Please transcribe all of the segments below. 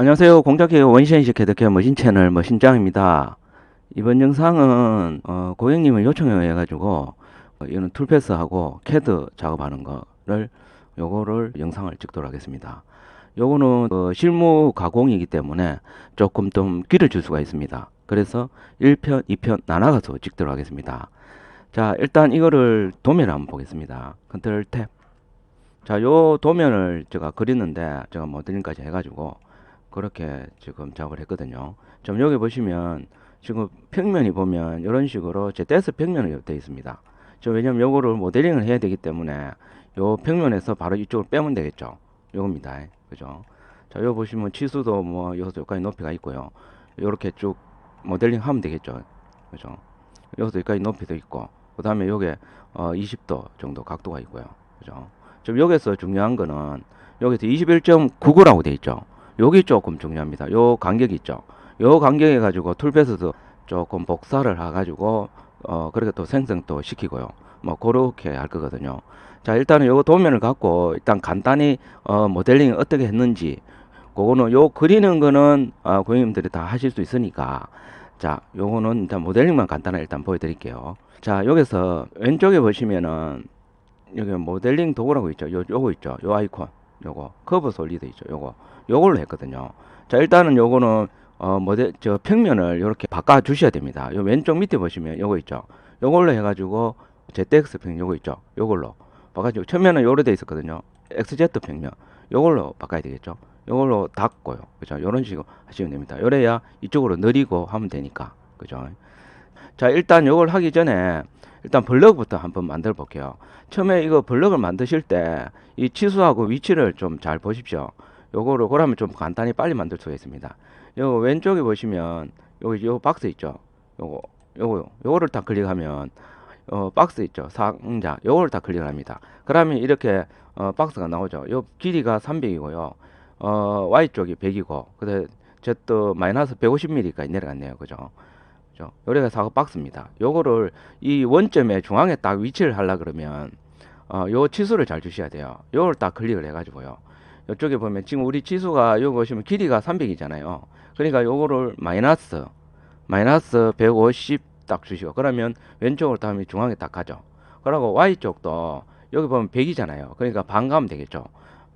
안녕하세요. 공작기의 헤드케어 머신 채널 머신장입니다. 이번 영상은 어, 고객님의 요청에 의해 가지고 어, 이거는 툴패스하고 캐드 작업하는 거를 요거를 영상을 찍도록 하겠습니다. 요거는 어, 실무 가공이기 때문에 조금 좀 길어질 수가 있습니다. 그래서 1편, 2편 나눠가서 찍도록 하겠습니다. 자, 일단 이거를 도면을 한번 보겠습니다. 컨트롤 탭. 자, 요 도면을 제가 그리는데 제가 모델링까지 해가지고 그렇게 지금 작업을 했거든요. 좀 여기 보시면 지금 평면이 보면 이런 식으로 제 데스 평면이 되어 있습니다. 저 왜냐면 요거를 모델링을 해야 되기 때문에 요 평면에서 바로 이쪽을 빼면 되겠죠. 요겁니다. 그죠? 자, 요 보시면 치수도 뭐 여기서 여기까지 높이가 있고요. 요렇게 쭉 모델링 하면 되겠죠. 그죠? 여기서 여기까지 높이도 있고 그 다음에 요게 어 20도 정도 각도가 있고요. 그죠? 지금 여기서 중요한 거는 여기서 21.99라고 돼 있죠. 여기 조금 중요합니다. 요 간격이 있죠. 요 간격에 가지고 툴패스도 조금 복사를 해가지고 어 그렇게 또 생성도 시키고요. 뭐 그렇게 할 거거든요. 자 일단은 요 도면을 갖고 일단 간단히 어 모델링 어떻게 했는지 그거는 요 그리는 거는 어, 고객님들이 다 하실 수 있으니까 자 요거는 일단 모델링만 간단하게 일단 보여드릴게요. 자 여기서 왼쪽에 보시면은 여기 모델링 도구라고 있죠. 요 요거 있죠. 요 아이콘 요거 커브 솔리드 있죠. 요거 요걸로 했거든요. 자, 일단은 요거는 어 모델 저 평면을 이렇게 바꿔 주셔야 됩니다. 요 왼쪽 밑에 보시면 요거 있죠. 요걸로 해 가지고 ZX 평 요거 있죠. 요걸로 바꿔주고 처음에는 요로 돼 있었거든요. XZ 평면 요걸로 바꿔야 되겠죠. 요걸로 닫고요. 그죠? 요런 식으로 하시면 됩니다. 요래야 이쪽으로 느리고 하면 되니까. 그죠? 자, 일단 요걸 하기 전에 일단 블럭부터 한번 만들어 볼게요. 처음에 이거 블럭을 만드실 때 이 치수하고 위치를 좀 잘 보십시오. 요거를 그러면 좀 간단히 빨리 만들 수가 있습니다. 요 왼쪽에 보시면 여기 요 박스 있죠. 요거 요거 요거를 다 클릭하면 어 박스 있죠. 상자 요거를 다 클릭을 합니다. 그러면 이렇게 어 박스가 나오죠. 요 길이가 300이고요. 어 Y 쪽이 100이고 그다음 Z 마이너스 150mm까지 내려갔네요. 그죠? 그죠? 요래가 사고 박스입니다. 요거를 이 원점의 중앙에 딱 위치를 하려 그러면 어 요 치수를 잘 주셔야 돼요. 요걸 딱 클릭을 해 가지고요. 이쪽에 보면 지금 우리 지수가 요거 보시면 길이가 300이잖아요. 그러니까 요거를 마이너스 마이너스 150 딱 주시고 그러면 왼쪽으로 다음에 중앙에 딱 가죠. 그리고 Y 쪽도 여기 보면 100이잖아요. 그러니까 반 가면 되겠죠.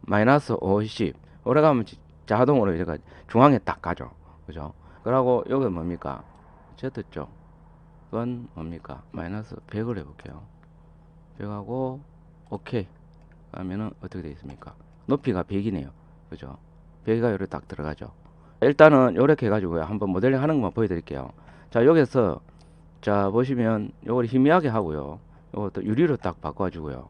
마이너스 50 오래가면 자동으로 이렇게 중앙에 딱 가죠. 그죠? 그러고 여기 뭡니까? Z 쪽은 뭡니까? 마이너스 100을 해볼게요. 100하고 오케이 하면은 어떻게 되겠습니까? 높이가 100이네요. 그죠? 100가 요렇게 딱 들어가죠. 일단은 요렇게 해가지고요. 한번 모델링 하는 것만 보여드릴게요. 자, 여기서 자, 보시면 요걸 희미하게 하고요. 요것도 유리로 딱 바꿔주고요.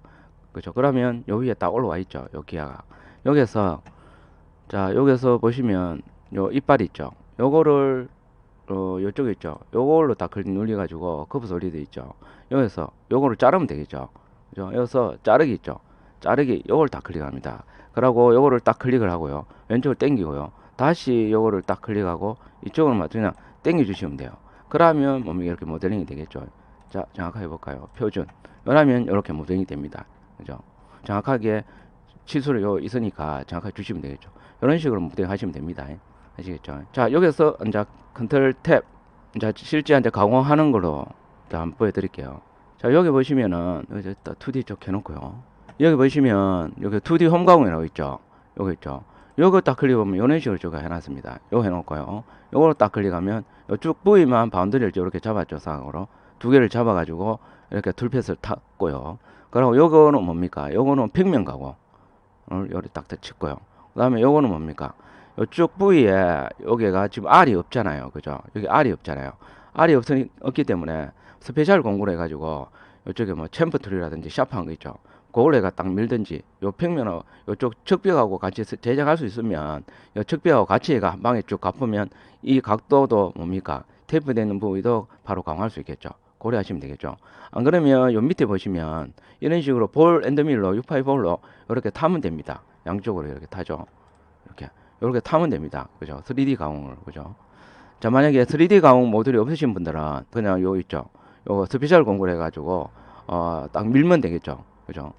그죠? 그러면 요 위에 딱 올라와 있죠. 요 기아가. 여기서 자, 여기서 보시면 요 이빨 있죠. 요거를 어, 요쪽에 있죠. 요걸로 딱 클릭 눌려가지고 커브 솔리드 있죠. 여기서 요거를 자르면 되겠죠. 그죠? 여기서 자르기 있죠. 자르기 요걸 딱 클릭합니다. 그러고 요거를 딱 클릭을 하고요. 왼쪽을 당기고요. 다시 요거를 딱 클릭하고 이쪽으로 막 그냥 당겨 주시면 돼요. 그러면 몸이 이렇게 모델링이 되겠죠. 자, 정확하게 볼까요? 표준. 그러면 이렇게 모델링이 됩니다. 그죠? 정확하게 치수를 요 있으니까 정확하게 주시면 되겠죠. 이런 식으로 모델링 하시면 됩니다. 아시겠죠? 자, 여기서 이제 컨트롤 탭 이제 실제 이제 가공하는 걸로 자, 한번 보여드릴게요. 자, 여기 보시면은 여기 2D 쪽 해놓고요. 여기 보시면 여기 2D 홈 가공이라고 있죠. 여기 있죠. 요거 딱 클릭하면 이런 식으로 제가 해놨습니다. 요거 해놓고요. 요거를 딱 클릭하면 쭉 부위만 바운더리를 이렇게 잡았죠. 상으로 두 개를 잡아가지고 이렇게 툴패스를 탔고요. 그리고 요거는 뭡니까? 요거는 평면 가공. 을 요리 딱 치고요. 그 다음에 요거는 뭡니까? 요쪽 부위에 여기가 지금 알이 없잖아요. 그죠? 여기 알이 없잖아요. 알이 없으니, 없기 때문에 스페셜 공구를 해가지고 요쪽에 뭐 챔프 툴이라든지 샤프한 거 있죠. 그걸 내가 딱 밀든지 요 평면을 요쪽 측벽하고 같이 스- 제작할 수 있으면 요 측벽하고 같이 해가 한 방에 쭉 갚으면 이 각도도 뭡니까 테이프 되는 부위도 바로 강화할 수 있겠죠 고려 하시면 되겠죠 안 그러면 요 밑에 보시면 이런 식으로 볼 앤드밀로 6파이 볼로 이렇게 타면 됩니다 양쪽으로 이렇게 타죠 이렇게 이렇게 타면 됩니다 그죠 3D 가공을 그죠 자 만약에 3D 가공 모듈이 없으신 분들은 그냥 요 있죠 요 스페셜 공구를 해가지고 어 딱 밀면 되겠죠 그죠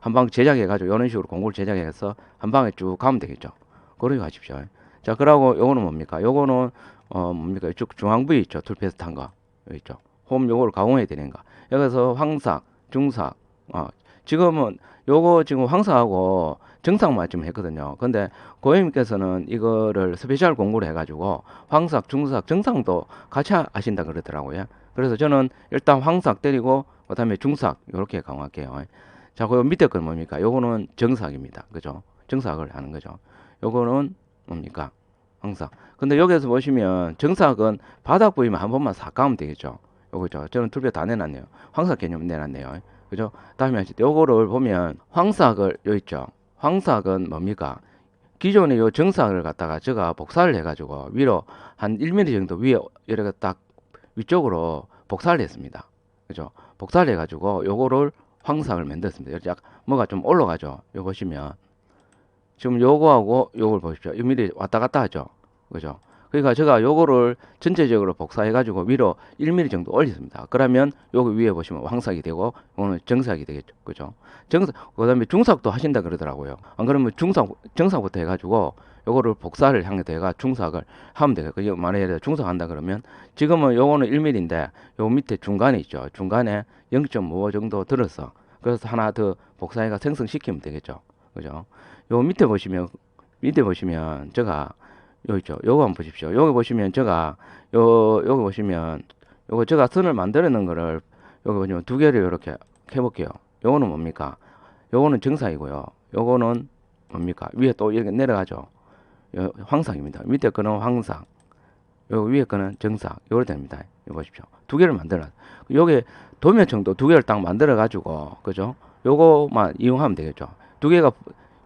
한 방 제작해가지고 이런 식으로 공구를 제작해서 한 방에 쭉 가면 되겠죠. 그러고 가십시오. 자, 그러고 요거는 뭡니까? 요거는 어 뭡니까? 이쪽 중앙 부위 있죠. 툴페스트한 거. 있죠. 홈 요거를 가공해야 되는 거. 여기서 황삭, 중삭. 어, 지금은 요거 지금 황사하고 정상만 지금 했거든요. 근데 고객님께서는 이거를 스페셜 공부를 해가지고 황삭, 중삭, 정상도 같이 하- 하신다 그러더라고요. 그래서 저는 일단 황삭 때리고 그다음에 중삭 이렇게 강화할게요. 자, 그 밑에 건 뭡니까? 요거는 정삭입니다. 그죠? 정삭을 하는 거죠. 요거는 뭡니까? 황삭. 근데 여기서 보시면 정삭은 바닥 부위만 한 번만 싹 감으면 되겠죠. 요거죠. 저는 툴표 다 내놨네요. 황삭 개념 내놨네요. 그죠? 다음에 때 요거를 보면 황삭을 요 있죠. 황삭은 뭡니까? 기존의 요 정삭을 갖다가 제가 복사를 해가지고 위로 한 1mm 정도 위에 이렇게 딱 위쪽으로 복사를 했습니다. 그죠? 복사를 해가지고 요거를 황삭을 만들었습니다. 약 뭐가 좀 올라가죠. 요 보시면 지금 요거하고 요걸 보십시오. 1mm 왔다 갔다 하죠. 그죠? 그러니까 제가 요거를 전체적으로 복사해 가지고 위로 1mm 정도 올렸습니다. 그러면 여기 위에 보시면 황삭이 되고 요거는 정삭이 되겠죠. 그죠? 정삭, 그 다음에 중삭도 하신다 그러더라고요. 안 그러면 중삭, 정삭부터 해 가지고 요거를 복사를 향해서 해가 중삭을 하면 되겠고, 그 만약에 중삭 한다 그러면 지금은 요거는 1mm인데 요 밑에 중간에 있죠. 중간에 0.5 정도 들어서 그래서 하나 더 복사해가 생성시키면 되겠죠. 그죠? 요 밑에 보시면 밑에 보시면 제가 요 있죠. 요거 한번 보십시오. 여기 보시면 제가 요 여기 보시면 요거 제가 선을 만들어 놓은 거를 여기 보시면 두 개를 이렇게 해 볼게요. 요거는 뭡니까? 요거는 정상이고요. 요거는 뭡니까? 위에 또 이렇게 내려가죠. 요 황상입니다. 밑에 거는 황상. 요 위에 거는 정상. 요래 됩니다. 요 보십시오. 두 개를 만들어. 요게 도면청도 두 개를 딱 만들어 가지고 그죠? 요거만 이용하면 되겠죠. 두 개가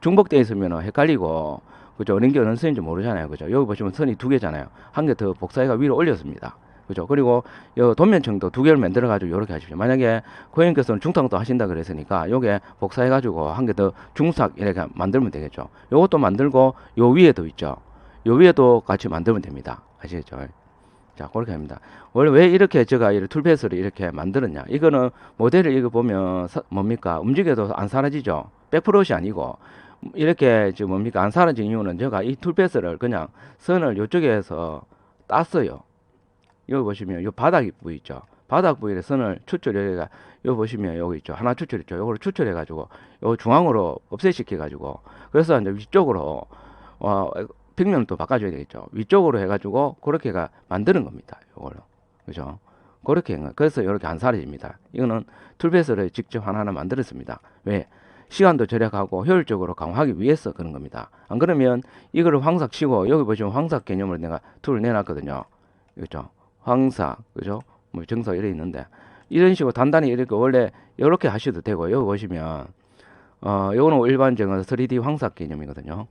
중복되어 있으면 헷갈리고 그죠? 어느 게 어느 선인지 모르잖아요. 그죠? 여기 보시면 선이 두 개잖아요. 한 개 더 복사해가 위로 올렸습니다. 그죠? 그리고 요 도면청도 두 개를 만들어 가지고 이렇게 하십시오. 만약에 고객님께서는 중탕도 하신다 그랬으니까 요게 복사해 가지고 한 개 더 중삭 이렇게 만들면 되겠죠. 요것도 만들고 요 위에도 있죠. 요 위에도 같이 만들면 됩니다. 아시겠죠? 자, 그렇게 합니다. 원래 왜 이렇게 제가 이 툴패스를 이렇게 만들었냐? 이거는 모델을 이거 보면 사- 뭡니까? 움직여도 안 사라지죠. 백프롯이 아니고 이렇게 지금 뭡니까? 안 사라진 이유는 제가 이 툴패스를 그냥 선을 이쪽에서 땄어요. 여기 보시면 요 바닥 부위 있죠. 바닥 부위에 선을 추출해가 여기 보시면 여기 있죠. 하나 추출했죠. 요거를 추출해 가지고 요 중앙으로 없애시켜 가지고 그래서 이제 위쪽으로 어 벽면을 또 바꿔줘야 되겠죠. 위쪽으로 해가지고 그렇게가 만드는 겁니다. 요걸로 그죠? 그렇게. 그래서 이렇게 안 사라집니다. 이거는 툴베이스를 직접 하나하나 만들었습니다. 왜? 시간도 절약하고 효율적으로 강화하기 위해서 그런 겁니다. 안 그러면 이거를 황삭 치고 여기 보시면 황삭 개념으로 내가 툴을 내놨거든요. 그죠? 황삭, 그죠? 뭐 정석 이래 있는데 이런 식으로 단단히 이렇게 원래 이렇게 하셔도 되고 여기 보시면 어 요거는 일반적인 3D 황삭 개념이거든요.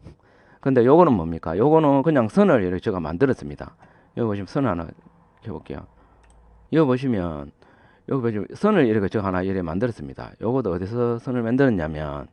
근데 요거는 뭡니까? 요거는 그냥 선을 제가 만들었습니다. 여기 보시면 선 하나 해볼게요. 여기 보시면 여기 보시면 선을 이렇게 제가 하나 이렇게 만들었습니다. 요것도 어디서 선을 만들었냐면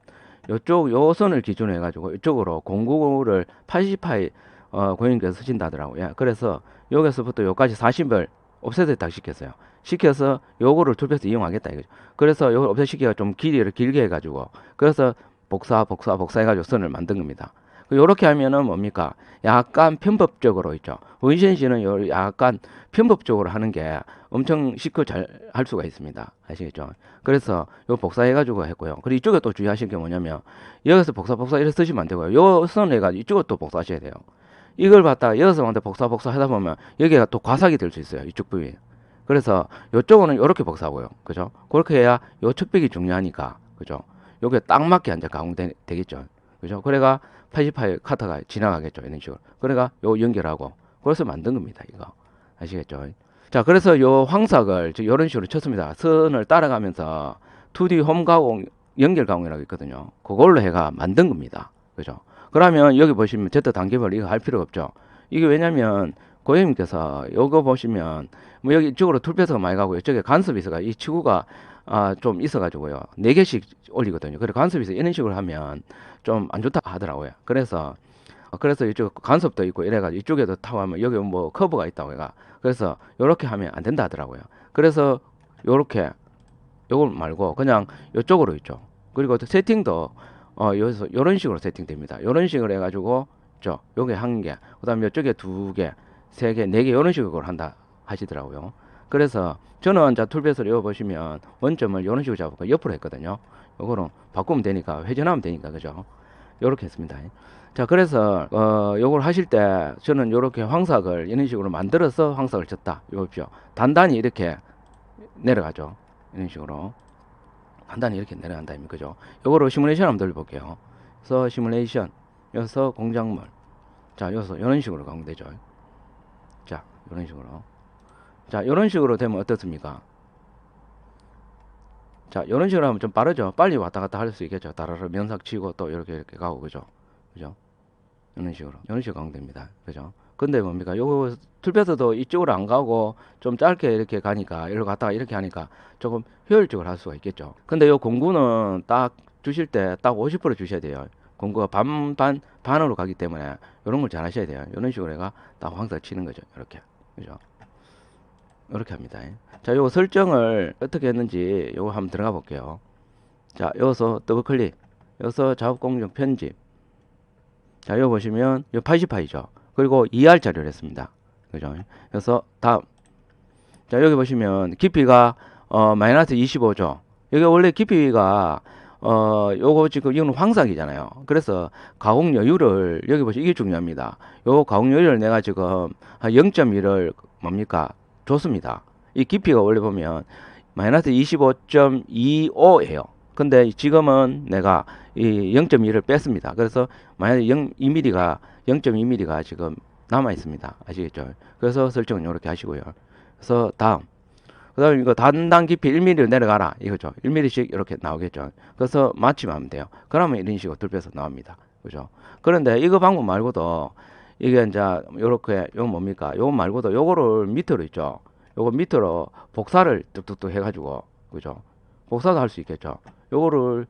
요쪽 요 선을 기준으로 해가지고 이쪽으로 공구를 80파이 어, 고객님께서 쓰신다 하더라고요. 그래서 여기서부터 요까지 40을 옵셋을 딱 시켰어요. 시켜서 요거를 툴패스 이용하겠다 이거죠. 그래서 요걸 옵셋 시키가 좀 길이를 길게 해가지고 그래서 복사 복사 복사 해가지고 선을 만든 겁니다. 요렇게 하면은 뭡니까? 약간 편법적으로 있죠. 원신 씨는 요 약간 편법적으로 하는 게 엄청 쉽고 잘 할 수가 있습니다. 아시겠죠? 그래서 요 복사해가지고 했고요. 그리고 이쪽에 또 주의하실 게 뭐냐면 여기서 복사 복사 이렇게 쓰시면 안 되고요. 요 선 해가지고 이쪽에 또 복사하셔야 돼요. 이걸 갖다가 여기서 완전 복사 복사 하다 보면 여기가 또 과삭이 될 수 있어요. 이쪽 부위. 그래서 요쪽은 이렇게 복사하고요. 그죠? 그렇게 해야 요 측벽이 중요하니까. 그죠? 요게 딱 맞게 이제 가공되겠죠. 그죠? 그래가 88 카트가 지나가겠죠. 이런 식으로. 그래가 요 연결하고 그래서 만든 겁니다. 이거. 아시겠죠? 자, 그래서 요 황삭을 저 요런 식으로 쳤습니다. 선을 따라가면서 2D 홈 가공, 연결 가공이라고 있거든요. 그걸로 해가 만든 겁니다. 그죠? 그러면 여기 보시면 Z 단계별 이거 할 필요가 없죠. 이게 왜냐면 고객님께서 요거 보시면 뭐 여기 이쪽으로 툴패스가 많이 가고 이쪽에 간섭이 있어가 이 치구가 아, 좀 있어가지고요. 네 개씩 올리거든요. 그래 간섭이 이런 식으로 하면 좀 안 좋다 하더라고요. 그래서 어, 그래서 이쪽 간섭도 있고 이래가지고 이쪽에도 타고 하면 여기 뭐 커브가 있다고 해가 그래서 요렇게 하면 안 된다 하더라고요. 그래서 요렇게 요걸 말고 그냥 요쪽으로 있죠. 그리고 또 세팅도 어 여기서 요런 식으로 세팅됩니다. 요런 식으로 해가지고 맞죠? 요게 한 개, 그 다음에 이쪽에 두 개, 세 개, 네 개, 이런 식으로 한다 하시더라고요. 그래서 저는 자 툴베이스를 이거 보시면 원점을 이런 식으로 잡고 옆으로 했거든요. 요거는 바꾸면 되니까, 회전하면 되니까, 그죠? 요렇게 했습니다. 자, 그래서, 어, 요걸 하실 때 저는 요렇게 황삭을 이런 식으로 만들어서 황삭을 쳤다. 요 보십시오. 단단히 이렇게 내려가죠. 이런 식으로. 단단히 이렇게 내려간다. 그죠? 요거로 시뮬레이션 한번 돌려볼게요. 그래서 시뮬레이션. 여기서 공작물. 자, 여기서 이런 식으로 가면 되죠. 자, 이런 식으로. 자, 이런 식으로 되면 어떻습니까? 자, 이런 식으로 하면 좀 빠르죠. 빨리 왔다 갔다 할 수 있겠죠. 따라서 면삭 치고 또 이렇게 이렇게 가고 그죠. 그죠? 이런 식으로. 이런 식으로 가면 됩니다. 그죠? 근데 뭡니까? 요거 툴베스도 이쪽으로 안 가고 좀 짧게 이렇게 가니까 이렇게 갔다가 이렇게 하니까 조금 효율적으로 할 수가 있겠죠. 근데 요 공구는 딱 주실 때 딱 50% 주셔야 돼요. 공구가 반, 반, 반으로 가기 때문에 이런 걸 잘 하셔야 돼요. 이런 식으로 해가 딱 황사 치는 거죠. 이렇게. 그죠? 이렇게 합니다. 자, 요 설정을 어떻게 했는지 요거 한번 들어가 볼게요. 자, 여기서 더블 클릭. 여기서 작업 공정 편집. 자, 여기 보시면 요 80파이죠. 그리고 2R짜리를 했습니다. 그죠? 그래서 다음. 자, 여기 보시면 깊이가 어, 마이너스 25죠. 여기 원래 깊이가 어, 요거 지금 이거는 황삭이잖아요. 그래서 가공 여유를 여기 보시 이게 중요합니다. 요 가공 여유를 내가 지금 한 0.1을 뭡니까? 줬습니다. 이 깊이가 원래 보면 마이너스 25.25예요. 근데 지금은 내가 이 0.1을 뺐습니다. 그래서 마이너스 0, 2mm가 0.2mm가 지금 남아 있습니다. 아시겠죠? 그래서 설정은 이렇게 하시고요. 그래서 다음. 그 다음에 이거 단단 깊이 1mm로 내려가라. 이거죠. 1mm씩 이렇게 나오겠죠. 그래서 맞추면 하면 돼요. 그러면 이런 식으로 둘배서 나옵니다. 그죠? 그런데 이거 방법 말고도 이게 이제 요렇게 요거 뭡니까? 요거 말고도 요거를 밑으로 있죠. 요거 밑으로 복사를 뚝뚝뚝 해가지고 그죠? 복사도 할 수 있겠죠. 요거를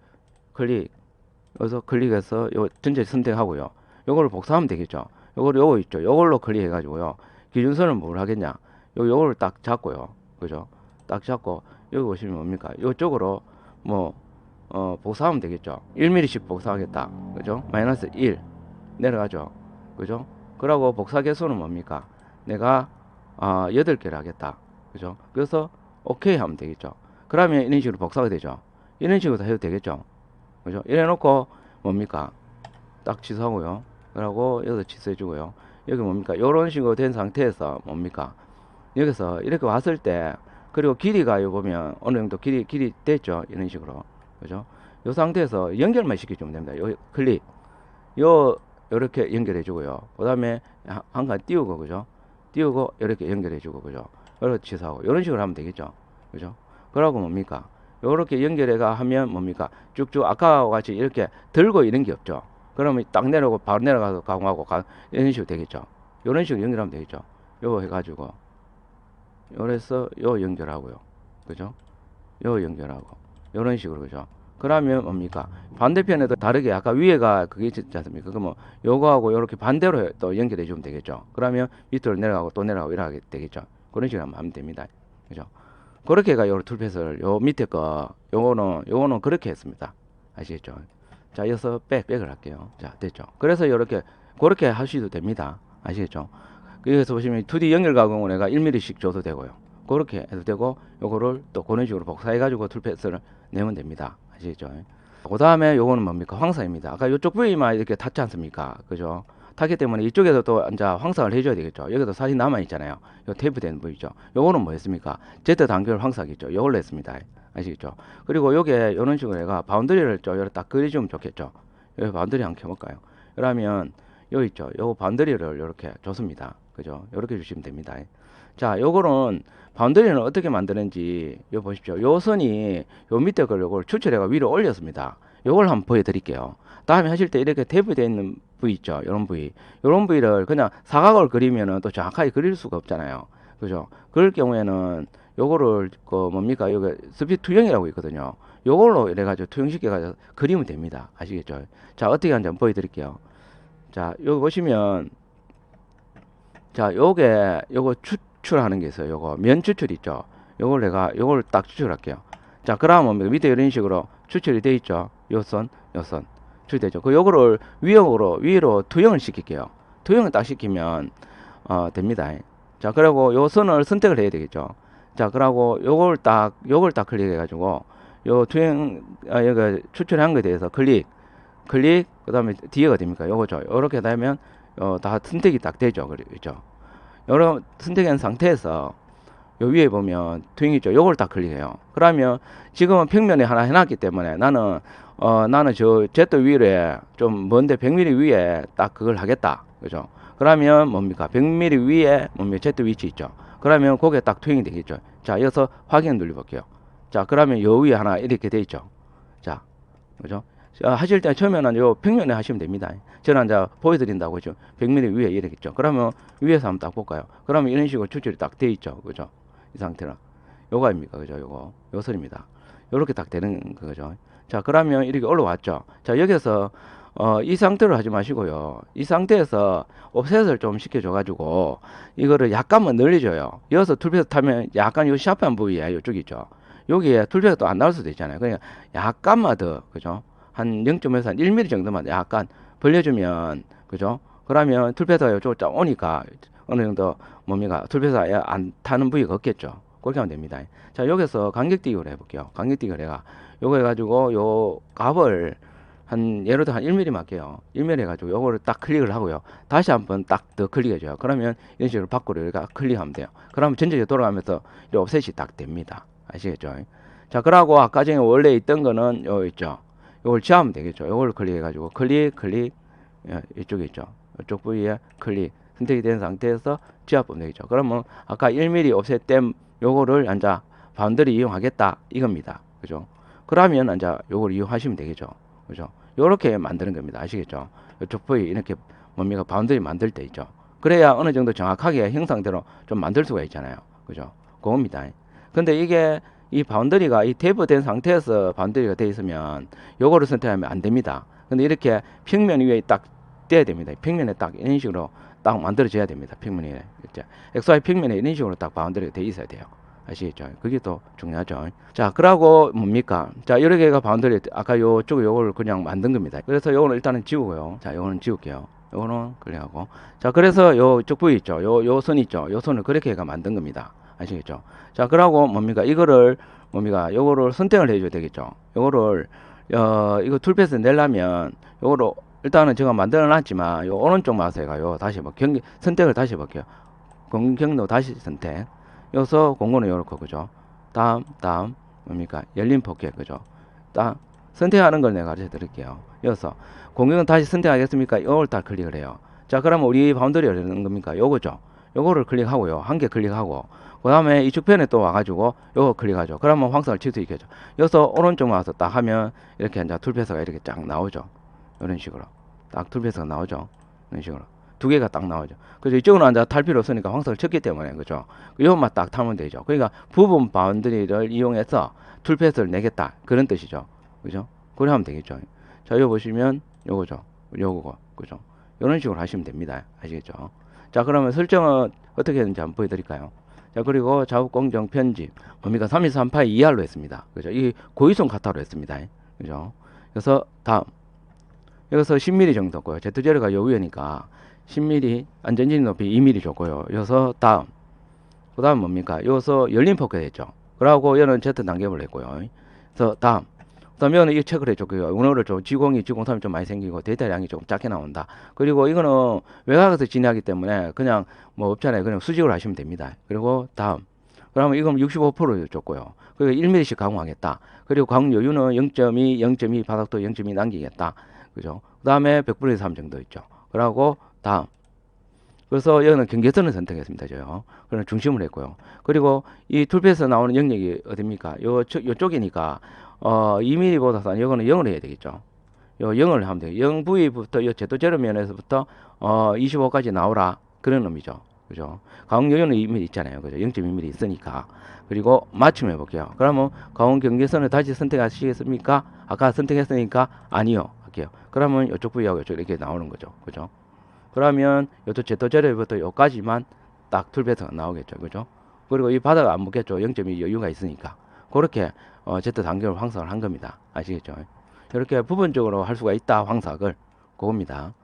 클릭 여기서 클릭해서 요 전체 선택하고요. 요거를 복사하면 되겠죠. 요거를 요거 있죠. 요걸로 클릭해 가지고요. 기준선을 뭘 하겠냐? 요 요거를 딱 잡고요. 그죠? 딱 잡고 여기 보시면 뭡니까? 요쪽으로 뭐 어, 복사하면 되겠죠. 1mm씩 복사하겠다. 그죠? 마이너스 1 내려가죠. 그죠? 그러고 복사 개수는 뭡니까? 내가 아, 8개를 하겠다. 그죠? 그래서 오케이 하면 되겠죠. 그러면 이런 식으로 복사가 되죠. 이런 식으로 다 해도 되겠죠. 그죠? 이래 놓고 뭡니까? 딱 취소하고요. 그러고 여기서 취소해 주고요. 여기 뭡니까? 요런 식으로 된 상태에서 뭡니까? 여기서 이렇게 왔을 때 그리고 길이가 요 보면 어느 정도 길이 길이 됐죠. 이런 식으로. 그죠? 요 상태에서 연결만 시켜주면 됩니다. 요 클릭. 요 요렇게 연결해 주고요. 그 다음에 한 칸 띄우고 그죠? 띄우고 이렇게 연결해 주고 그죠? 그리고 취소하고 이런 식으로 하면 되겠죠. 그죠? 그러고 뭡니까? 요렇게 연결해가 하면 뭡니까? 쭉쭉 아까와 같이 이렇게 들고 이런 게 없죠. 그러면 딱 내려오고 바로 내려가서 가공하고 가, 이런 식으로 되겠죠. 이런 식으로 연결하면 되겠죠. 요거 해가지고 요래서 요 연결하고요. 그죠? 요 연결하고 요런 식으로 그죠? 그러면 뭡니까? 반대편에도 다르게 아까 위에가 그게 있지 않습니까? 그뭐 요거하고 요렇게 반대로 또 연결해 주면 되겠죠. 그러면 밑으로 내려가고 또 내려가고 이렇게 되겠죠. 그런 식으로 하면 됩니다. 그죠? 그렇게가 요 툴펫을 요 밑에 거 요거는 요거는 그렇게 했습니다. 아시겠죠? 자, 여기서 백 백을 할게요. 자, 됐죠? 그래서 요렇게 그렇게 하셔도 됩니다. 아시겠죠? 여기서 보시면 2D 연결 가공을 내가 1mm씩 줘도 되고요. 그렇게 해도 되고 요거를 또 그런 식으로 복사해 가지고 툴펫을 내면 됩니다. 아시겠죠? 그 다음에 요거는 뭡니까? 황사입니다. 아까 요쪽 부위만 이렇게 탔지 않습니까? 그죠? 탔기 때문에 이쪽에서 또 이제 황삭을 해줘야 되겠죠. 여기도 사진 남아 있잖아요. 요 테이프 된 부위죠. 요거는 뭐였습니까? Z 단결 황삭이죠. 요걸로 했습니다. 아시겠죠? 그리고 요게 요런 식으로 해가 바운더리를 좀 요렇게 딱 그려주면 좋겠죠. 여기 바운더리 한번 켜볼까요? 그러면 요 있죠. 요 바운더리를 요렇게 줬습니다. 그죠? 요렇게 주시면 됩니다. 자, 요거는 바운더리는 어떻게 만드는지 요 보십시오. 요 선이 요 밑에 걸 요걸 추출해가 위로 올렸습니다. 요걸 한번 보여드릴게요. 다음에 하실 때 이렇게 탭이 있는 부위 있죠. 요런 부위. 요런 부위를 그냥 사각을 그리면은 또 정확하게 그릴 수가 없잖아요. 그죠? 그럴 경우에는 요거를 그 뭡니까? 요게 스피 투영이라고 있거든요. 요걸로 이래 가지고 투영시켜 가지고 그리면 됩니다. 아시겠죠? 자, 어떻게 하는지 한번 보여 드릴게요. 자, 여기 보시면 자, 요게 요거 추 출하는 게 있어요. 요거 면 추출 있죠. 요걸 내가 요걸 딱 추출할게요. 자, 그러면 뭡니까? 밑에 이런 식으로 추출이 돼 있죠. 요 선, 요 선. 추출되죠. 그 요거를 위형으로 위로 투영을 시킬게요. 투영을 딱 시키면 어 됩니다. 자, 그리고 요 선을 선택을 해야 되겠죠. 자, 그러고 요걸 딱 요걸 딱 클릭해 가지고 요 투영 아 여기 추출한 거에 대해서 클릭 클릭 그다음에 뒤에가 됩니까? 요거죠. 요렇게 되면 어, 다 선택이 딱 되죠. 그렇죠. 여러 선택한 상태에서 요 위에 보면 투ing 있죠. 요걸 딱 클릭해요. 그러면 지금은 평면에 하나 해놨기 때문에 나는 어 나는 저 Z 위에 좀 먼데 100mm 위에 딱 그걸 하겠다. 그죠? 그러면 뭡니까? 100mm 위에 뭡니까? Z 위치 있죠. 그러면 거기에 딱 투ing이 되겠죠. 자, 여기서 확인 눌러볼게요. 자, 그러면 요 위에 하나 이렇게 돼 있죠. 자, 그죠? 자, 하실 때 처음에는 요 평면에 하시면 됩니다. 저는 이제 보여드린다고 죠 100mm 위에 이렇게 있죠. 그러면 위에서 한번 딱 볼까요? 그러면 이런 식으로 추출이 딱 돼 있죠. 그죠? 이 상태는. 요거 아닙니까? 그죠? 요거. 요 선입니다. 요렇게 딱 되는 거죠. 자, 그러면 이렇게 올라왔죠. 자, 여기서 어, 이 상태로 하지 마시고요. 이 상태에서 옵셋을 좀 시켜줘가지고, 이거를 약간만 늘려줘요. 여기서 툴패스 타면 약간 요 샤프한 부위에 요쪽 있죠. 여기에 툴패스가 또안 나올 수도 있잖아요. 그러니까 약간만 더, 그죠? 한 0.5에서 한 1mm 정도만 약간 벌려주면, 그죠? 그러면 툴패스가 요쪽 쫙 오니까 어느 정도 뭡니까? 툴패스가 안 타는 부위가 없겠죠. 그렇게 하면 됩니다. 자, 여기서 간격뛰기를 해볼게요. 간격뛰기를 해가. 요거 해가지고 요 값을 한 예를 들어 한 1mm 맞게요. 1mm 해가지고 요거를 딱 클릭을 하고요. 다시 한번 딱 더 클릭해줘요. 그러면 이런 식으로 밖으로 이렇게 클릭하면 돼요. 그러면 전체적으로 돌아가면서 이 옵셋이 딱 됩니다. 아시겠죠? 자, 그러고 아까 전에 원래 있던 거는 요 있죠. 요걸 지하면 되겠죠. 요걸 클릭해가지고 클릭, 클릭, 예, 이쪽에 있죠. 이쪽 부위에 클릭 선택이 된 상태에서 지하보면 되겠죠. 그러면 아까 1mm 옵셋 댐 요거를 앉아 바운더리 이용하겠다 이겁니다. 그죠? 그러면 앉아 요걸 이용하시면 되겠죠. 그죠? 요렇게 만드는 겁니다. 아시겠죠? 이쪽 부위 이렇게 뭡니까 바운더리 만들 때 있죠. 그래야 어느 정도 정확하게 형상대로 좀 만들 수가 있잖아요. 그죠? 그겁니다. 근데 이게 이 바운더리가 이 대부된 상태에서 바운더리가 돼 있으면 요거를 선택하면 안 됩니다. 근데 이렇게 평면 위에 딱 떼야 됩니다. 평면에 딱 이런 식으로 딱 만들어져야 됩니다. 평면에. 이제 XY 평면에 이런 식으로 딱 바운더리가 돼 있어야 돼요. 아시겠죠? 그게 또 중요하죠. 자, 그러고 뭡니까? 자, 여러 개가 바운더리, 아까 요쪽 요걸 그냥 만든 겁니다. 그래서 요거는 일단은 지우고요. 자, 요거는 지울게요. 요거는 클릭하고. 자, 그래서 요쪽 부위 있죠. 요, 요 선 있죠. 요 선을 그렇게 해가 만든 겁니다. 아시겠죠? 자, 그러고 뭡니까? 이거를, 뭡니까? 요거를 선택을 해줘야 되겠죠. 요거를, 어, 이거 툴패스 내려면, 요거를, 일단은 제가 만들어 놨지만, 요 오른쪽 마우스에 가요. 다시 뭐, 경기, 선택을 다시 해볼게요. 공경로 다시 선택. 여기서 공고는 요렇고 그죠 다음 다음 뭡니까 열린 포켓 그죠 딱 선택하는 걸 내가 가르쳐 드릴게요 여기서 공격은 다시 선택하겠습니까 이걸 다 클릭을 해요 자 그러면 우리 바운더리 열리는 겁니까 요거죠 요거를 클릭하고요 한 개 클릭하고 그 다음에 이쪽 편에 또 와가지고 요거 클릭하죠 그러면 수 있겠죠 여기서 오른쪽 와서 딱 하면 이렇게 이제 툴패스가 이렇게 쫙 나오죠 이런 식으로 딱 툴패스가 나오죠 이런 식으로 두 개가 딱 나오죠. 그래서 이쪽으로 앉아 탈 필요 없으니까 황석을 쳤기 때문에 그죠. 이것만 딱 타면 되죠. 그러니까 부분 바운드리를 이용해서 툴패스를 내겠다 그런 뜻이죠. 그죠? 그래 하면 되겠죠. 자, 이거 보시면 요거죠. 요거고 그죠? 이런 식으로 하시면 됩니다. 아시겠죠? 자, 그러면 설정은 어떻게 했는지 한번 보여드릴까요? 자, 그리고 작업 공정 편집 뭡니까 323파이 이하로 했습니다. 그죠? 이 고위성 카타로 했습니다. 그죠? 그래서 다음 여기서 10mm 정도 고요. Z0가 요 위에니까 10mm 안전진입 높이 2mm 줬고요. 여기서 다음 그 다음 뭡니까? 여기서 열린 포켓 했죠. 그러고 얘는 Z 단계를 했고요. 그래서 다음 그 다음에 얘는 이 체크를 해줬고요. 운호를 좀 G02, G03이 좀 많이 생기고 데이터량이 좀 작게 나온다. 그리고 이거는 외곽에서 진행하기 때문에 그냥 뭐 없잖아요. 그냥 수직으로 하시면 됩니다. 그리고 다음 그러면 이건 65% 줬고요. 그리고 1mm씩 가공하겠다. 그리고 가공 여유는 0.2, 0.2 바닥도 0.2 남기겠다. 그죠? 그 다음에 100분의 3 정도 있죠. 그러고 다음. 그래서 여기는 경계선을 선택했습니다. 저요. 그럼 중심을 했고요. 그리고 이 툴패스에서 나오는 영역이 어딥니까? 요, 요쪽이니까, 어, 2mm보다는 이거는 0을 해야 되겠죠. 요 0을 하면 돼요. 0 부위부터, 요 제도 제로 면에서부터, 어, 25까지 나오라. 그런 의미죠. 그죠? 여유는 2mm 있잖아요. 그죠? 0.2mm 있으니까. 그리고 맞춤 해 볼게요. 그러면 가공 경계선을 다시 선택하시겠습니까? 아까 선택했으니까 아니요. 할게요. 그러면 이쪽 부위하고 이쪽 이렇게 나오는 거죠. 그죠? 그러면 요쪽 제도제로부터 요까지만 딱 툴패스가 나오겠죠. 그죠? 그리고 이 바닥 안 묻겠죠. 0.2 여유가 있으니까. 그렇게 어, Z 단계를 황성을 한 겁니다. 아시겠죠? 이렇게 부분적으로 할 수가 있다. 황삭을. 그겁니다.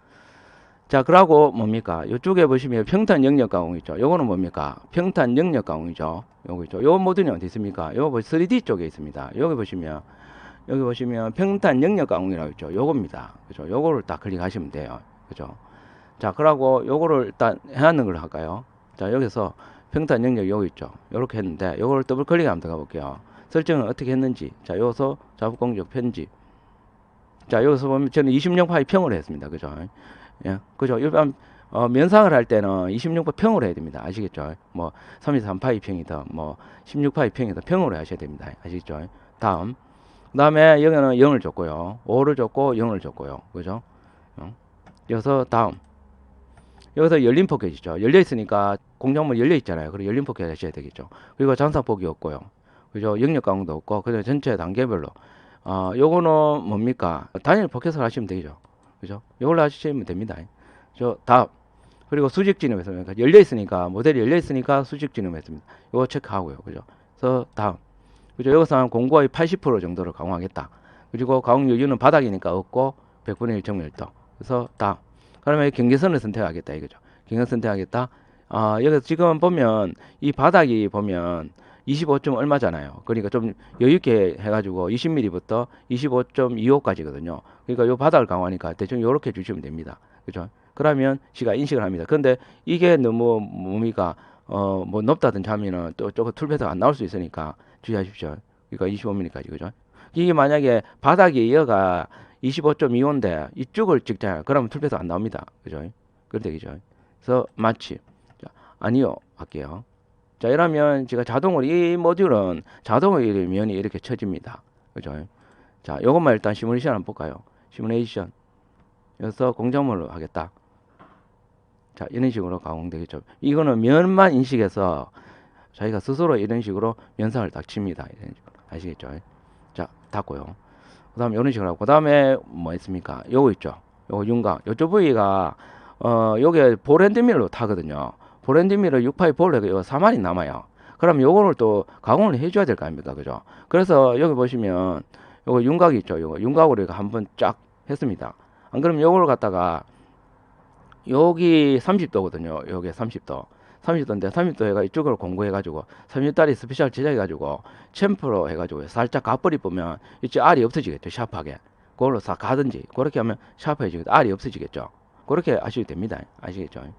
자, 그러고 뭡니까? 이쪽에 보시면 평탄 영역 가공 있죠. 요거는 뭡니까? 평탄 영역 가공이죠. 요거 있죠. 요 모듈이 어디 있습니까? 요거 3D 쪽에 있습니다. 여기 보시면 여기 보시면 평탄 영역 가공이라고 있죠. 요겁니다. 그죠? 요거를 딱 클릭하시면 돼요. 그죠? 자, 그러고 요거를 일단 해놨는 걸로 할까요? 자, 여기서 평탄 영역 요거 있죠. 요렇게 했는데 요거를 더블 클릭 한번 들어가 볼게요. 설정을 어떻게 했는지. 자, 여기서 공정 편집. 자, 여기서 보면 저는 26파이 평으로 했습니다. 그죠? 예, 그죠? 일반 어, 면상을 할 때는 26파 평으로 해야 됩니다. 아시겠죠? 뭐 33파이 평이다, 뭐 16파이 평이다 평으로 하셔야 됩니다. 아시겠죠? 다음, 그 다음에 여기는 0을 줬고요, 5를 줬고 0을 줬고요, 그죠? 어? 여기서 다음, 여기서 열린 포켓이죠. 열려 있으니까 공정물 열려 있잖아요. 그리고 열린 포켓 하셔야 되겠죠. 그리고 장사 폭이 없고요, 그죠? 영역 강도 없고, 그냥 전체 단계별로. 아, 요거는 뭡니까? 단일 포켓을 하시면 되죠. 그죠? 이걸로 하시면 됩니다. 저 다음 그리고 수직 진입했습니다. 열려 있으니까 모델이 열려 있으니까 수직 진입했습니다. 이거 체크하고요. 그죠? 그래서 다음 그죠? 여기서 공고의 80% 정도를 강화하겠다. 그리고 가공 여유는 바닥이니까 없고 100분의 1 정밀도. 그래서 다음 그러면 경계선을 선택하겠다 이거죠. 경계선 선택하겠다. 아 여기서 지금 보면 이 바닥이 보면 25점 얼마잖아요. 그러니까 좀 여유 있게 해가지고 20mm부터 25.25까지거든요. 그러니까 요 바닥을 강화하니까 대충 요렇게 주시면 됩니다. 그죠? 그러면 시가 인식을 합니다. 근데 이게 너무 뭡니까 어뭐 높다든지 하면은 또 조금 툴패드가 안 나올 수 있으니까 주의하십시오. 그러니까 25mm까지 그죠? 이게 만약에 바닥이 여가 25.25인데 이쪽을 찍잖아요. 그러면 툴패드 안 나옵니다. 그죠? 그런데 그죠? 그래서 마치 자, 아니요 할게요. 자 이러면 제가 자동으로 이 모듈은 자동으로 이 면이 이렇게 쳐집니다. 그죠? 자 요것만 일단 시뮬레이션 한번 볼까요? 시뮬레이션 여기서 공작물로 하겠다. 자 이런 식으로 가공되겠죠. 이거는 면만 인식해서 자기가 스스로 이런 식으로 면상을 딱 칩니다. 이런 식으로. 아시겠죠? 자 닫고요. 그 다음에 이런 식으로 하고 그 다음에 뭐 있습니까? 요거 있죠. 요거 윤곽 요쪽 부위가 어 요게 보랜드밀로 타거든요. 보랜드밀을 6파이 볼에 요 4만이 남아요. 그럼 요거를 또 가공을 해줘야 될 거 아닙니까? 그죠? 그래서 여기 보시면 요거 윤곽이 있죠. 요거 윤곽으로 이거 한번 쫙 했습니다. 안 그러면 요걸 갖다가 여기 30도거든요. 여기 30도. 30도인데 30도 해가 이쪽으로 공고해가지고 30달이 스페셜 제작해가지고 챔프로 해가지고 살짝 가버리 보면 이쪽 알이 없어지겠죠. 샤프하게. 그걸로 싹 가든지 그렇게 하면 샤프해지겠죠. 알이 없어지겠죠. 그렇게 하셔도 됩니다. 아시겠죠?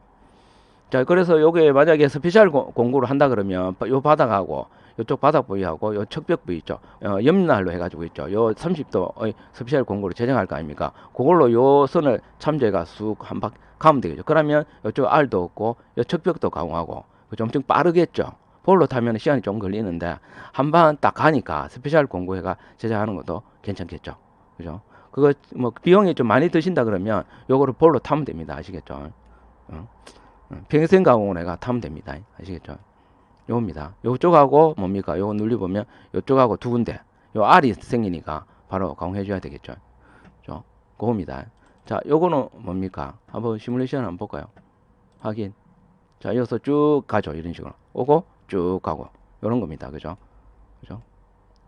자, 그래서 요게 만약에 스페셜 고- 공구를 한다 그러면 바- 요 바닥하고 요쪽 바닥 부위하고 요 척벽 부위 있죠. 어, 옆날로 해가지고 있죠. 요 30도의 스페셜 공구를 제정할 거 아닙니까? 그걸로 요 선을 참조해가 쑥 한 박 가면 되겠죠. 그러면 요쪽 알도 없고 요 척벽도 강화하고 그죠? 엄청 빠르겠죠. 볼로 타면 시간이 좀 걸리는데 한방딱 가니까 스페셜 공구해가 제작하는 것도 괜찮겠죠. 그죠? 그거 뭐 비용이 좀 많이 드신다 그러면 요거를 볼로 타면 됩니다. 아시겠죠? 어? 어, 평생 가공을 해가 타면 됩니다. 아시겠죠? 요겁니다. 요쪽하고 뭡니까? 요거 눌려보면 요쪽하고 두 군데. 요 알이 생기니까 바로 가공해 줘야 되겠죠. 죠 그겁니다. 자, 요거는 뭡니까? 한번 시뮬레이션 한번 볼까요? 확인. 자, 여기서 쭉 가죠. 이런 식으로. 오고 쭉 가고. 요런 겁니다. 그죠? 그죠?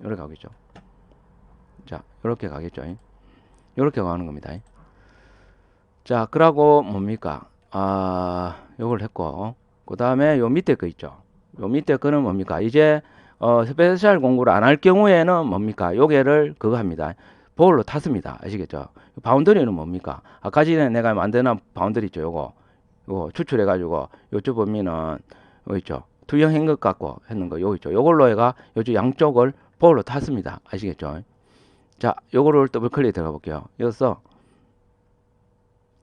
요렇게 가겠죠. 자, 요렇게 가겠죠. 요렇게 가는 겁니다. 자, 그러고 뭡니까? 아, 요걸 했고, 그 다음에 요 밑에 거 있죠. 요 밑에 거는 뭡니까? 이제, 어, 스페셜 공구를 안 할 경우에는 뭡니까? 요게를 그거 합니다. 볼로 탔습니다. 아시겠죠? 바운더리는 뭡니까? 아까 전에 내가 만드는 바운더리 있죠. 요거. 요거 추출해가지고, 요쪽 보면은, 요 있죠. 투영한 것 갖고 했는 거, 요 있죠. 요걸로 해가 요쪽 양쪽을 볼로 탔습니다. 아시겠죠? 자, 요거를 더블 클릭 들어가 볼게요. 여기서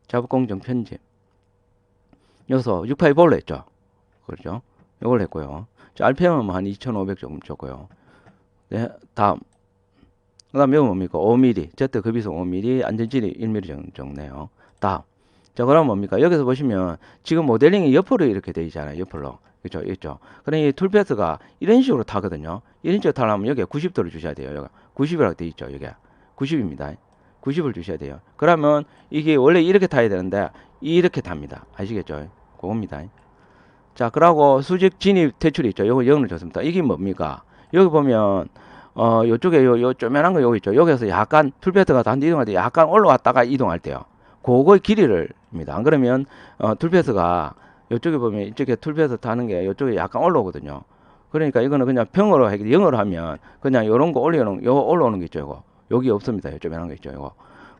작업공정 편집. 여기서 6파이 볼로 했죠. 그렇죠? 요걸 했고요. 자, RPM은 뭐한 2,500 조금 줬고요. 네, 다음. 그 다음 이거 뭡니까? 5mm. Z 급이속 5mm, 안전질이 1mm 정도 정도네요. 다음. 자, 그럼 뭡니까? 여기서 보시면 지금 모델링이 옆으로 이렇게 돼 있잖아요. 옆으로. 그죠? 있죠. 그러니 이 툴패스가 이런 식으로 타거든요. 이런 식으로 타려면 여기에 90도를 주셔야 돼요. 여기 90이라고 돼 있죠. 여기 90입니다. 90을 주셔야 돼요. 그러면 이게 원래 이렇게 타야 되는데 이렇게 답니다. 아시겠죠? 그겁니다. 자, 그러고 수직 진입 퇴출이 있죠. 요거 0을 줬습니다. 이게 뭡니까? 여기 보면 어, 요쪽에 요, 요 쪼매난 거 요거 있죠. 여기서 약간 툴패스가 단지 이동할 때 약간 올라왔다가 이동할 때요. 그거의 길이를 입니다. 안 그러면 어, 툴패스가 요쪽에 보면 이쪽에 툴패스 타는 게 요쪽에 약간 올라오거든요. 그러니까 이거는 그냥 평으로 하기 영어로 하면 그냥 요런 거 올려놓은 요 올라오는 게 있죠. 이거 여기 없습니다. 요 쪼매난 거 있죠. 이거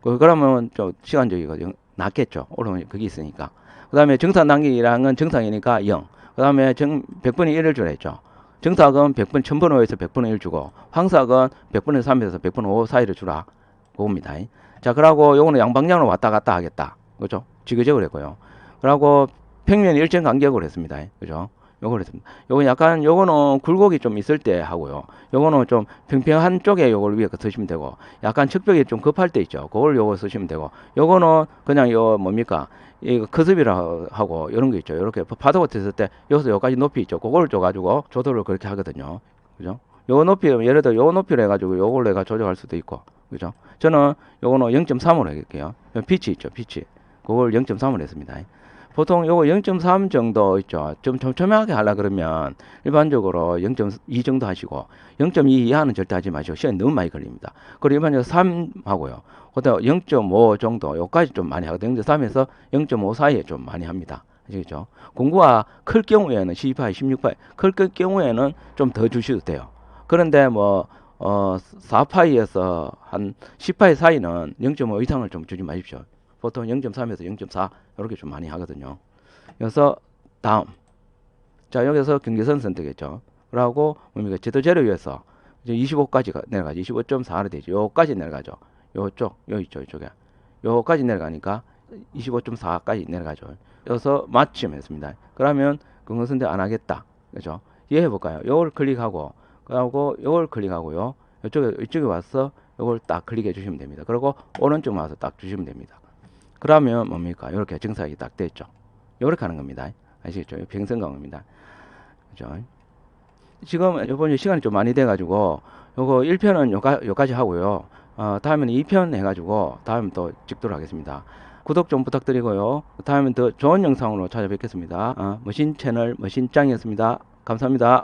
그, 그러면 좀 시간적이거든요. 낫겠죠. 올라오면 그게 있으니까. 그 다음에 정사 단계량은 정상이니까 0. 그 다음에 정, 100분의 1을 주라 했죠. 정사각은 100분, 1000분의 5에서 100분의 1 주고, 황사각은 100분의 3에서 100분의 5 사이를 주라. 그겁니다. 자, 그러고 요거는 양방향으로 왔다 갔다 하겠다. 그죠? 지그재그로 했고요. 그러고 평면 일정 간격으로 했습니다. 그죠? 요걸 했습니다. 요거 약간, 요거는 굴곡이 좀 있을 때 하고요. 요거는 좀 평평한 쪽에 요걸 위에 거 쓰시면 되고, 약간 측벽이 좀 급할 때 있죠. 그걸 요거 쓰시면 되고, 요거는 그냥 요 뭡니까? 이거 커습이라 하고 이런 거 있죠. 이렇게 파도가 됐을 때 여기서 여기까지 높이 있죠. 그걸 줘가지고 조절을 그렇게 하거든요. 그죠? 요 높이 예를 들어 요 높이로 해가지고 요걸로 내가 조절할 수도 있고, 그죠? 저는 요거는 0.3으로 할게요. 피치 있죠, 피치. 그걸 0.3으로 했습니다. 보통 요거 0.3 정도 있죠. 좀 촘촘하게 하려 그러면 일반적으로 0.2 정도 하시고 0.2 이하는 절대 하지 마시고 시간이 너무 많이 걸립니다. 그리고 일반적으로 3 하고요. 그다음 0.5 정도 요까지 좀 많이 하거든요. 0.3에서 0.5 사이에 좀 많이 합니다. 아시겠죠? 공구가 클 경우에는 12파이, 16파이 클 경우에는 좀 더 주셔도 돼요. 그런데 뭐 어, 4파이에서 한 10파이 사이는 0.5 이상을 좀 주지 마십시오. 보통 0.3에서 0.4 이렇게 좀 많이 하거든요. 그래서 다음 자 여기서 경계선 선택했죠. 그러고 뭡니까 제도 재료 위에서 이제 25까지 내려가죠. 25.4로 되죠. 요까지 내려가죠. 요쪽 요 있죠 이쪽에 요까지 내려가니까 25.4까지 내려가죠. 여기서 마침 했습니다. 그러면 근거 선택 안 하겠다. 그죠? 이해 해 볼까요? 요걸 클릭하고 그리고 요걸 클릭하고요. 이쪽에 이쪽에 와서 요걸 딱 클릭해 주시면 됩니다. 그리고 오른쪽 와서 딱 주시면 됩니다. 그러면 뭡니까? 이렇게 정사각이 딱 됐죠. 이렇게 하는 겁니다. 아시겠죠? 평선강입니다. 그죠? 지금 이번 시간이 좀 많이 돼가지고 요거 1편은 요까, 요까지 하고요. 어, 다음에는 2편 해가지고 다음에 또 찍도록 하겠습니다. 구독 좀 부탁드리고요. 다음엔 더 좋은 영상으로 찾아뵙겠습니다. 어, 머신 채널 머신짱이었습니다. 감사합니다.